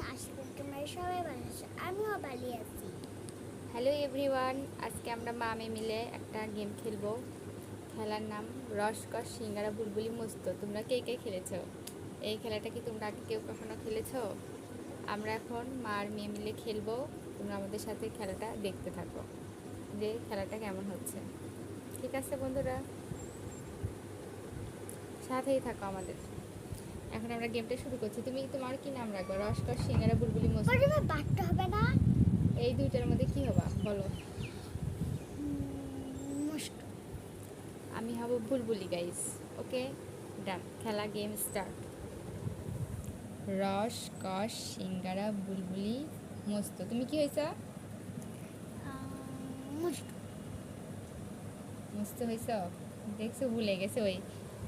সবাই আমিও আছি হ্যালো এভরিওয়ান আজকে আমরা মা মামে মিলে একটা গেম খেলব। খেলার নাম রসকস সিঙ্গারা বুলবুলি মস্ত। তোমরা কে কে খেলেছো? এই খেলাটা কি তোমরা আগে কেউ কখনো খেলেছো? আমরা এখন মা আর মেয়ে মিলে খেলব। তোমরা আমাদের সাথে খেলাটা দেখতে থাকো। যে খেলাটা কেমন হচ্ছে। ঠিক আছে বন্ধুরা? সাথেই থাকো আমাদের। এখন আমরা গেমটা শুরু করছি। তুমি তোমার কি নাম রাখব? রসকস সিঙ্গারা বুলবুলি মস্ত প্রথমে বাটতে হবে না? এই দুইটার মধ্যে কি হবা? বলো। আমি হব বুলবুলি গাইস ওকে ডান খেলা গেম স্টার্ট রস কস সিঙ্গারা বুলবুলি মস্ত। তুমি কি হয়েছ? মস্ত হয়েছ? দেখছ ভুলে গেছে ওই।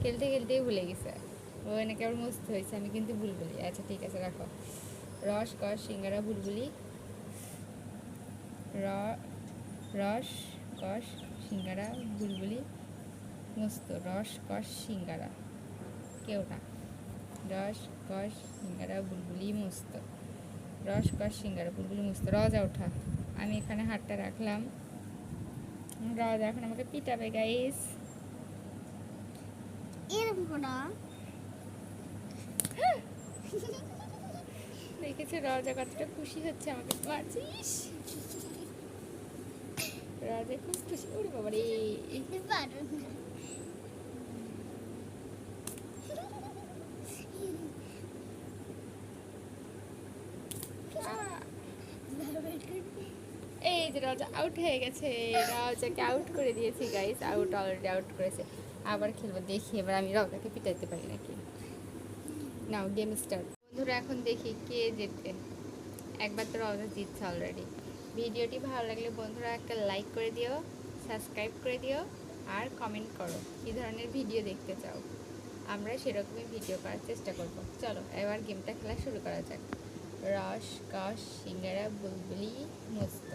খেলতে খেলতেই ভুলে গেছে। ও নাকি আবার মস্ত হয়েছে, আমি কিন্তু বুলবুলি আচ্ছা ঠিক আছে, রাখো। রস কস সিঙ্গারা বুলবুলি রস কস সিঙ্গারা বুলবুলি মস্ত, রস কস সিঙ্গারা। কেউ না। রস কস সিঙ্গারা বুলবুলি মস্ত। রস কস সিঙ্গারা বুলবুলি মস্ত। রজা ওঠা। আমি এখানে হাতটা রাখলাম। রজা এখন আমাকে পিটাবে গাইস এরকম দেখেছ রজা কতটা খুশি হচ্ছে আমাকে মারছিস রাজা খুব খুশি। ওরে বাবা রে! এই যে রাজা আউট হয়ে গেছে। রাজাকে আউট করে দিয়েছি গাইস আউট অলরেডি আউট করেছে। আবার খেলব, দেখি এবার আমি রাজাকে পিটাইতে পারি নাকি? নাও গেম স্টার্ট বন্ধুরা, এখন দেখি কে জিতবে। একবার তো রাজা জিতছে অলরেডি ভিডিওটি ভালো লাগলে বন্ধুরা একটা লাইক করে দিও সাবস্ক্রাইব করে দিও, আর কমেন্ট করো কী ধরনের ভিডিও দেখতে চাও। আমরা সেরকমই ভিডিও করার চেষ্টা করব। চলো, এবার গেমটা খেলা শুরু করা যাক। রস কস সিঙ্গারা, বুলবুলি, মস্ত।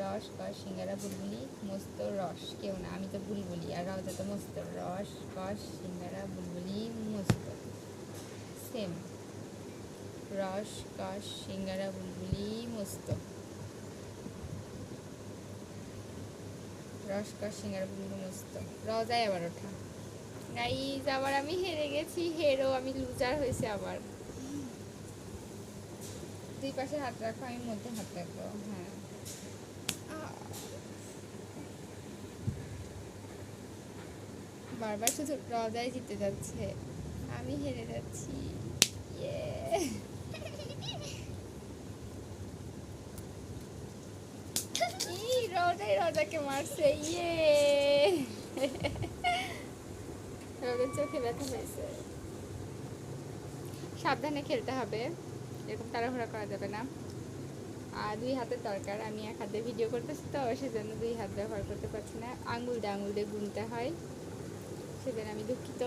রস কস সিঙ্গারা, বুলবুলি, মস্ত, রস। কেউ না, আমি তো বুলবুলি, আর রাজা তো মস্ত। রস কস সিঙ্গারা, বুলবুলি, মস্ত। সেম। রস কস সিঙ্গারা, বুলবুলি, মস্ত। রস কস সিঙ্গারা, বুলবুলি, মস্ত। রজায় আবার ওঠা। গাইজ আবার আমি হেরে গেছি। হেরো, আমি লুজার হয়েছে আবার। দুই পাশে হাত রাখো, আমি মধ্যে হাত রাখব। হ্যাঁ। বারবার শুধু রজাই জিতে যাচ্ছে। আমি হেরে যাচ্ছি। রজাই রজাকে মারছে ইয়ে রজার চোখে ব্যথা হয়েছে। সাবধানে খেলতে হবে, এরকম তাড়াহুড়া করা যাবে না। আর দুই হাতের দরকার, আমি এক হাতে ভিডিও করতেছি তো, সেজন্য দুই হাত ব্যবহার করতে পারছি না। আঙুল দিয়ে আঙুল দিয়ে গুনতে হয়, সেজন্য আমি দুঃখিত।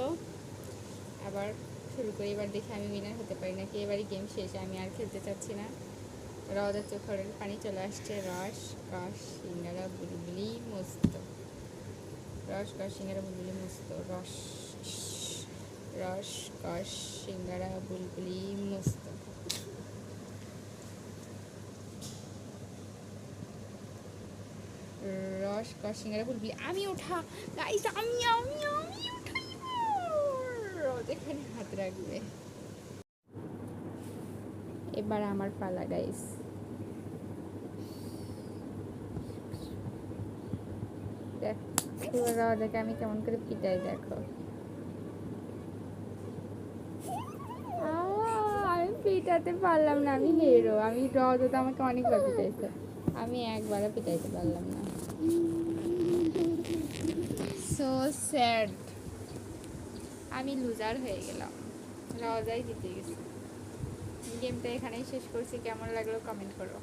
আবার শুরু করি। এবার দেখি আমি উইনার হতে পারি নাকি। এবারই গেম শেষে, আমি আর খেলতে চাচ্ছি না। রদের চোখের পানি চলে আসছে। রস কস সিঙ্গারা, বুলবুলি, মস্ত। রস কস সিঙ্গারা, বুলবুলি, মস্ত। রস রস কস সিঙ্গারা, বুলবুলি, মস্ত। রস কস সিঙ্গারা, বুলবুলি। আমি ওঠা গাইস আমি আমি আমি হাত রাখবে। এবার আমার পালা গাইস দেখ আমি কেমন করে পিটাই, দেখো। আমি পিটাতে পারলাম না, আমি হেরো আমি রজা তো আমাকে অনেকবার পিটাইছে। আমি একবারও পিটাইতে পারলাম না। সো স্যাড আমি লুজার হয়ে গেলাম। রজাই জিতে গেছি। গেমটা এখানেই শেষ করছি। কেমন লাগল কমেন্ট করো।